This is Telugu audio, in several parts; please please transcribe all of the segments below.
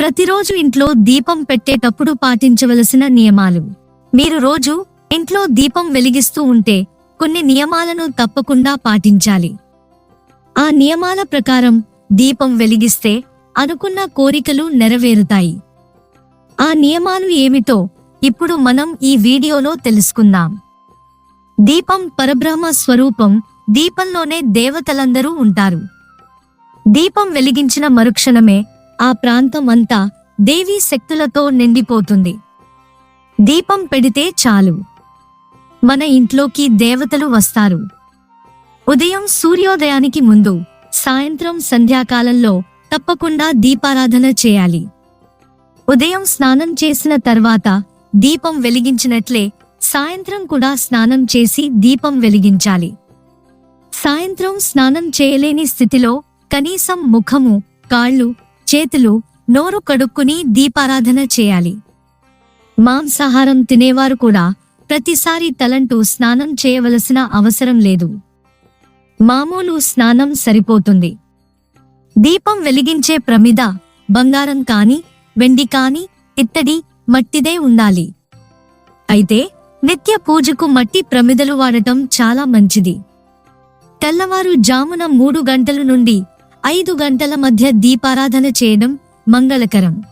ప్రతిరోజు ఇంట్లో దీపం పెట్టేటప్పుడు పాటించవలసిన నియమాలు. మీరు రోజు ఇంట్లో దీపం వెలిగిస్తూ ఉంటే కొన్ని నియమాలను తప్పకుండా పాటించాలి. ఆ నియమాల ప్రకారం దీపం వెలిగిస్తే అనుకున్న కోరికలు నెరవేరుతాయి. ఆ నియమాలు ఏమిటో ఇప్పుడు మనం ఈ వీడియోలో తెలుసుకుందాం. దీపం పరబ్రహ్మ స్వరూపం దీపంలోనే దేవతలందరూ ఉంటారు. దీపం వెలిగించిన మరుక్షణమే ఆ ప్రాంతం అంతా దేవీ శక్తులతో నిండిపోతుంది. దీపం పెడితే చాలు. మన ఇంట్లోకి దేవతలు వస్తారు. ఉదయం సూర్యోదయానికి ముందు సాయంత్రం సంధ్యాకాలంలో తప్పకుండా దీపారాధన చేయాలి. ఉదయం స్నానం చేసిన తర్వాత దీపం వెలిగించినట్లే సాయంత్రం కూడా స్నానం చేసి దీపం వెలిగించాలి. సాయంత్రం స్నానం చేయలేని స్థితిలో కనీసం ముఖము కాళ్ళు చేతులు నోరు కడుక్కుని దీపారాధన చేయాలి. మాంసాహారం తినేవారు కూడా ప్రతిసారి తలంటూ స్నానం చేయవలసిన అవసరం లేదు. మామూలు స్నానం సరిపోతుంది. దీపం వెలిగించే ప్రమిద బంగారం కాని వెండి కాని ఇత్తడి మట్టిదే ఉండాలి. అయితే నిత్య పూజకు మట్టి ప్రమిదలు వాడటం చాలా మంచిది. తెల్లవారు జామున మూడు గంటల నుండి ఐదు గంటల మధ్య దీపారాధన చేయడం మంగళకరం.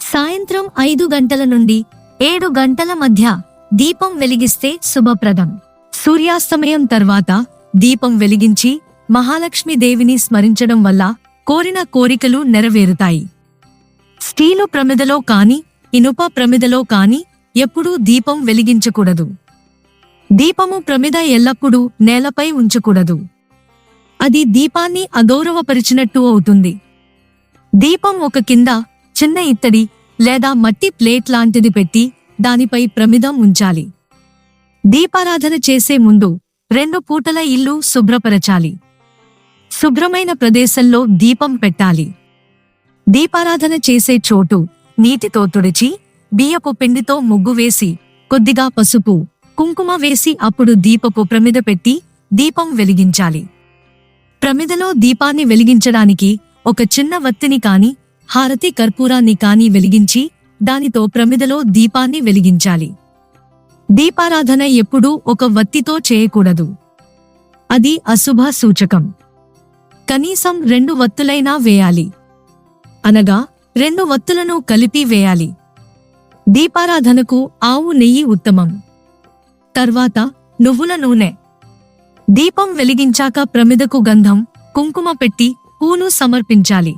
సాయంత్రం ఐదు గంటల నుండి ఏడు గంటల మధ్య దీపం వెలిగిస్తే శుభప్రదం. సూర్యాస్తమయం తర్వాత దీపం వెలిగించి మహాలక్ష్మీదేవిని స్మరించడం వల్ల కోరిన కోరికలు నెరవేరుతాయి. స్టీలు ప్రమిదలో కాని ఇనుప ప్రమిదలో కాని ఎప్పుడూ దీపం వెలిగించకూడదు. దీపము ప్రమిద ఎల్లప్పుడూ నేలపై ఉంచకూడదు. అది దీపాన్ని అగౌరవపరిచినట్టు అవుతుంది. దీపం ఒక కింద చిన్న ఇత్తడి లేదా మట్టి ప్లేట్ లాంటిది పెట్టి దానిపై ప్రమిదం ఉంచాలి. దీపారాధన చేసే ముందు రెండు పూటల ఇల్లు శుభ్రపరచాలి. శుభ్రమైన ప్రదేశంలో దీపం పెట్టాలి. దీపారాధన చేసే చోటు నీటితో తుడిచి బియ్యపు పిండితో ముగ్గు వేసి కొద్దిగా పసుపు కుంకుమ వేసి అప్పుడు దీపపు ప్రమిద పెట్టి దీపం వెలిగించాలి. ప్రమిదలో దీపాన్ని వెలిగించడానికి ఒక చిన్న వత్తిని కాని హారతి కర్పూరాన్ని కాని వెలిగించి దానితో ప్రమిదలో దీపాన్ని వెలిగించాలి. దీపారాధన ఎప్పుడూ ఒక వత్తితో చేయకూడదు. అది అశుభ సూచకం. కనీసం రెండు వత్తులైనా వేయాలి. అనగా రెండు వత్తులను కలిపి వేయాలి. దీపారాధనకు ఆవు నెయ్యి ఉత్తమం. తర్వాత నువ్వుల నూనె. దీపం వెలిగించాక ప్రమిదకు గంధం కుంకుమ పెట్టి పూను సమర్పించాలి.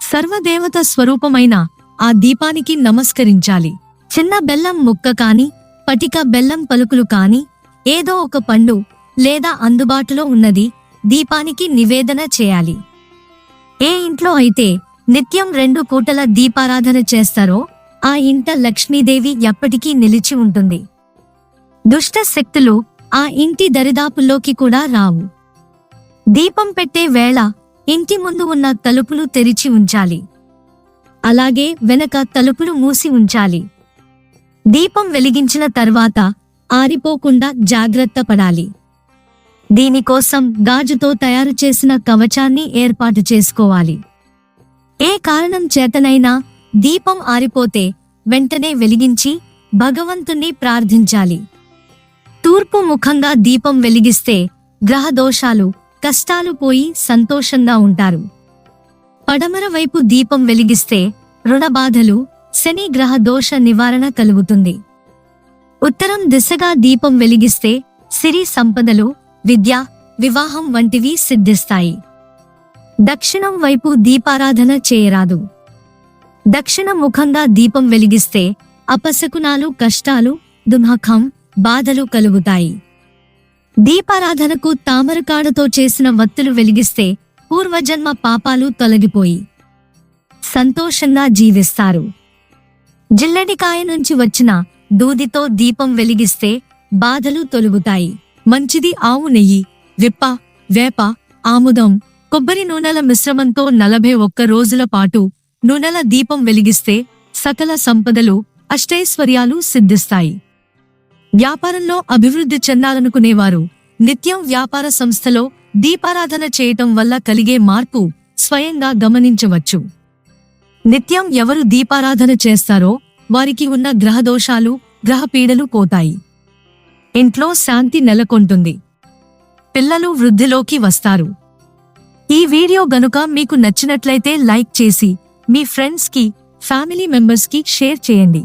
సర్వదేవత స్వరూపమైన ఆ దీపానికి నమస్కరించాలి. చిన్న బెల్లం ముక్క కాని పటిక బెల్లం పలుకులు కాని ఏదో ఒక పండు లేదా అందుబాటులో ఉన్నది దీపానికి నివేదన చేయాలి. ఏ ఇంట్లో అయితే నిత్యం రెండు పూటల దీపారాధన చేస్తారో ఆ ఇంట లక్ష్మీదేవి ఎప్పటికీ నిలిచి ఉంటుంది. దుష్ట శక్తులు ఆ ఇంటి దరిదాపుల్లోకి కూడా రావు. దీపం పెట్టే వేళ ఇంటి ముందు ఉన్న తలుపులు తెరిచి ఉంచాలి. అలాగే వెనక తలుపులు మూసి ఉంచాలి. దీపం వెలిగించిన తర్వాత ఆరిపోకుండా జాగ్రత్త పడాలి. దీనికోసం గాజుతో తయారు చేసిన కవచాన్ని ఏర్పాటు చేసుకోవాలి. ఏ కారణం చేతనైనా దీపం ఆరిపోతే వెంటనే వెలిగించి భగవంతుణ్ణి ప్రార్థించాలి. తూర్పు ముఖంగా దీపం వెలిగిస్తే గ్రహ దోషాలు కష్టాలు పోయి సంతోషంగా ఉంటారు. పడమర వైపు దీపం వెలిగిస్తే రుణబాధలు శని గ్రహ దోష నివారణ కలుగుతుంది. ఉత్తరం దిశగా దీపం వెలిగిస్తే సిరి సంపదలు విద్య వివాహం వంటివి సిద్ధిస్తాయి. దక్షిణం వైపు దీపారాధన చేయరాదు. దక్షిణ ముఖంగా దీపం వెలిగిస్తే అపశకునాలు కష్టాలు దుమఖం బాధలు కలుగుతాయి. దీపారాధనకు తామరకాడతో చేసిన వత్తులు వెలిగిస్తే పూర్వజన్మ పాపాలు తొలగిపోయి సంతోషంగా జీవిస్తారు. జిల్లడికాయ నుంచి వచ్చిన దూదితో దీపం వెలిగిస్తే బాధలు తొలుగుతాయి. మంచిది ఆవు నెయ్యి విప్ప వేప ఆముదం కొబ్బరి నూనెల మిశ్రమంతో నలభై ఒక్క రోజుల పాటు నూనెల దీపం వెలిగిస్తే సకల సంపదలు అష్టైశ్వర్యాలు సిద్ధిస్తాయి. వ్యాపారంలో అభివృద్ధి చెందాలనుకునేవారు. నిత్యం వ్యాపార సంస్థలో దీపారాధన చేయటం వల్ల కలిగే మార్పు స్వయంగా గమనించవచ్చు. నిత్యం ఎవరు దీపారాధన చేస్తారో వారికి ఉన్న గ్రహదోషాలు గ్రహపీడలు పోతాయి. ఇంట్లో శాంతి నెలకొంటుంది. పిల్లలు వృద్ధిలోకి వస్తారు. ఈ వీడియో గనుక మీకు నచ్చినట్లయితే లైక్ చేసి మీ ఫ్రెండ్స్కి ఫ్యామిలీ మెంబర్స్కి షేర్ చేయండి.